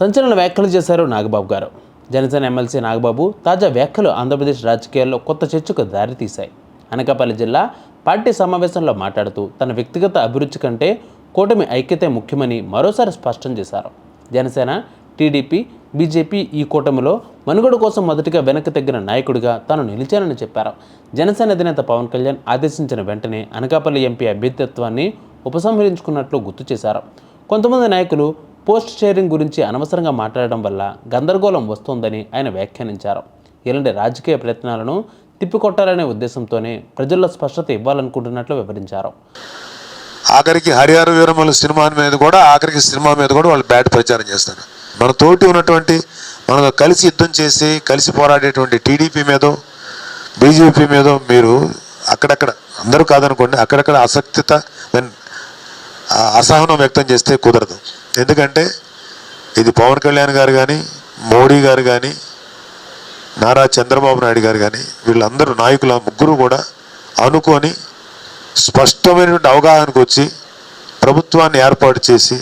సంచలన వ్యాఖ్యలు చేశారు నాగబాబు గారు. జనసేన ఎమ్మెల్సీ నాగబాబు తాజా వ్యాఖ్యలు ఆంధ్రప్రదేశ్ రాజకీయాల్లో కొత్త చర్చకు దారితీశాయి. అనకాపల్లి జిల్లా పార్టీ సమావేశంలో మాట్లాడుతూ తన వ్యక్తిగత అభిరుచి కంటే కూటమి ఐక్యతే ముఖ్యమని మరోసారి స్పష్టం చేశారు. జనసేన టీడీపీ బీజేపీ ఈ కూటమిలో మనుగడ కోసం మొదటిగా వెనక్కి తగ్గిన నాయకుడిగా తాను నిలిచానని చెప్పారు. జనసేన అధినేత పవన్ కళ్యాణ్ ఆదేశించిన వెంటనే అనకాపల్లి ఎంపీ అభ్యర్థిత్వాన్ని ఉపసంహరించుకున్నట్లు గుర్తు చేశారు. కొంతమంది నాయకులు పోస్ట్ షేరింగ్ గురించి అనవసరంగా మాట్లాడడం వల్ల గందరగోళం వస్తోందని ఆయన వ్యాఖ్యానించారు. ఇలాంటి రాజకీయ ప్రయత్నాలను తిప్పికొట్టాలనే ఉద్దేశంతోనే ప్రజల్లో స్పష్టత ఇవ్వాలనుకుంటున్నట్లు వివరించారు. ఆఖరికి హరిహర వీరమల సినిమా మీద కూడా ఆఖరికి సినిమా మీద కూడా వాళ్ళు బ్యాడ్ ప్రచారం చేస్తారు. మన తోటి ఉన్నటువంటి మనతో కలిసి యుద్ధం చేసి కలిసి పోరాడేటువంటి టీడీపీ మీదో బీజేపీ మీదో మీరు అక్కడక్కడ అందరూ కాదనుకోండి అక్కడక్కడ ఆసక్తిత అసహనం వ్యక్తం చేస్తే కుదరదు. ఎందుకంటే ఇది పవన్ కళ్యాణ్ గారు కానీ మోడీ గారు కానీ నారా చంద్రబాబు నాయుడు గారు కానీ వీళ్ళందరూ నాయకుల ముగ్గురు కూడా అనుకొని స్పష్టమైనటువంటి అవగాహనకు వచ్చి ప్రభుత్వాన్ని ఏర్పాటు చేసి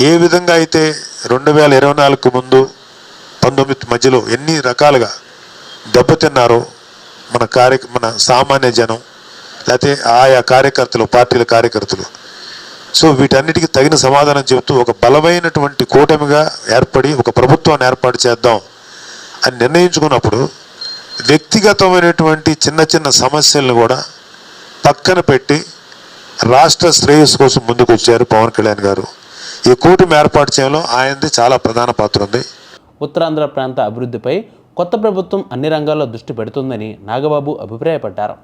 ఏ విధంగా అయితే రెండు వేల ఇరవై నాలుగుకు ముందు పంతొమ్మిది మధ్యలో ఎన్ని రకాలుగా దెబ్బతిన్నారో మన కార్య మన సామాన్య జనం లేకపోతే ఆయా కార్యకర్తలు పార్టీల కార్యకర్తలు సో వీటన్నిటికీ తగిన సమాధానం చెబుతూ ఒక బలమైనటువంటి కూటమిగా ఏర్పడి ఒక ప్రభుత్వాన్ని ఏర్పాటు చేద్దాం అని నిర్ణయించుకున్నప్పుడు వ్యక్తిగతమైనటువంటి చిన్న చిన్న సమస్యలను కూడా పక్కన పెట్టి రాష్ట్ర శ్రేయస్సు కోసం ముందుకు వచ్చారు పవన్ కళ్యాణ్ గారు. ఈ కూటమి ఏర్పాటు చేయడంలో ఆయనది చాలా ప్రధాన పాత్ర ఉంది. ఉత్తరాంధ్ర ప్రాంత అభివృద్ధిపై కొత్త ప్రభుత్వం అన్ని రంగాల్లో దృష్టి పెడుతుందని నాగబాబు అభిప్రాయపడ్డారు.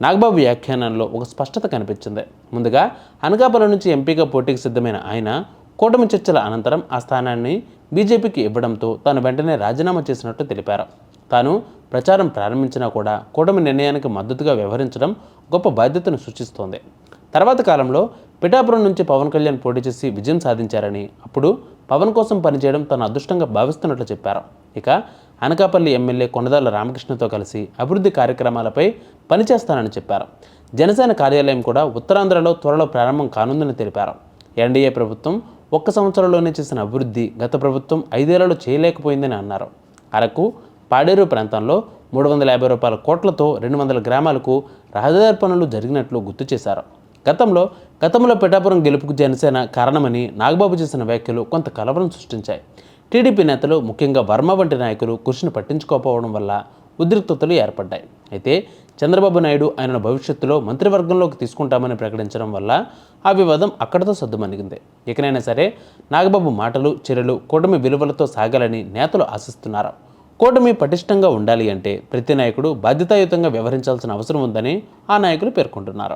నాగబాబు వ్యాఖ్యానంలో ఒక స్పష్టత కనిపించింది. ముందుగా అనకాపల్లి నుంచి ఎంపీగా పోటీకి సిద్ధమైన ఆయన కూటమి చర్చల అనంతరం ఆ స్థానాన్ని బీజేపీకి ఇవ్వడంతో తాను వెంటనే రాజీనామా చేసినట్టు తెలిపారు. తాను ప్రచారం ప్రారంభించినా కూడా కూటమి నిర్ణయానికి మద్దతుగా వ్యవహరించడం గొప్ప బాధ్యతను సూచిస్తోంది తర్వాత కాలంలో పిఠాపురం నుంచి పవన్ కళ్యాణ్ పోటీ చేసి విజయం సాధించారని అప్పుడు పవన్ కోసం పనిచేయడం తన అదృష్టంగా భావిస్తున్నట్లు చెప్పారు. ఇక అనకాపల్లి ఎమ్మెల్యే కొండదాల రామకృష్ణతో కలిసి అభివృద్ధి కార్యక్రమాలపై పనిచేస్తానని చెప్పారు. జనసేన కార్యాలయం కూడా ఉత్తరాంధ్రలో త్వరలో ప్రారంభం కానుందని తెలిపారు. ఎన్డీఏ ప్రభుత్వం ఒక్క సంవత్సరంలోనే చేసిన అభివృద్ధి గత ప్రభుత్వం ఐదేళ్ళలో చేయలేకపోయిందని అన్నారు. అరకు పాడేరు ప్రాంతంలో మూడు వందల యాభై రూపాయల కోట్లతో రెండు వందల గ్రామాలకు రహదారి పనులు జరిగినట్లు గుర్తు చేశారు. గతంలో గతంలో పిఠాపురం గెలుపుకు జనసేన కారణమని నాగబాబు చేసిన వ్యాఖ్యలు కొంత కలవరం సృష్టించాయి. టీడీపీ నేతలు ముఖ్యంగా వర్మ వంటి నాయకులు కృషిని పట్టించుకోకపోవడం వల్ల ఉద్రిక్తతలు ఏర్పడ్డాయి. అయితే చంద్రబాబు నాయుడు ఆయనను భవిష్యత్తులో మంత్రివర్గంలోకి తీసుకుంటామని ప్రకటించడం వల్ల ఆ వివాదం అక్కడితో సద్దుమణిగింది ఇకనైనా సరే నాగబాబు మాటలు చర్యలు కూటమి విలువలతో సాగాలని నేతలు ఆశిస్తున్నారు. కూటమి పటిష్టంగా ఉండాలి అంటే ప్రతి నాయకుడు బాధ్యతాయుతంగా వ్యవహరించాల్సిన అవసరం ఉందని ఆ నాయకులు పేర్కొంటున్నారు.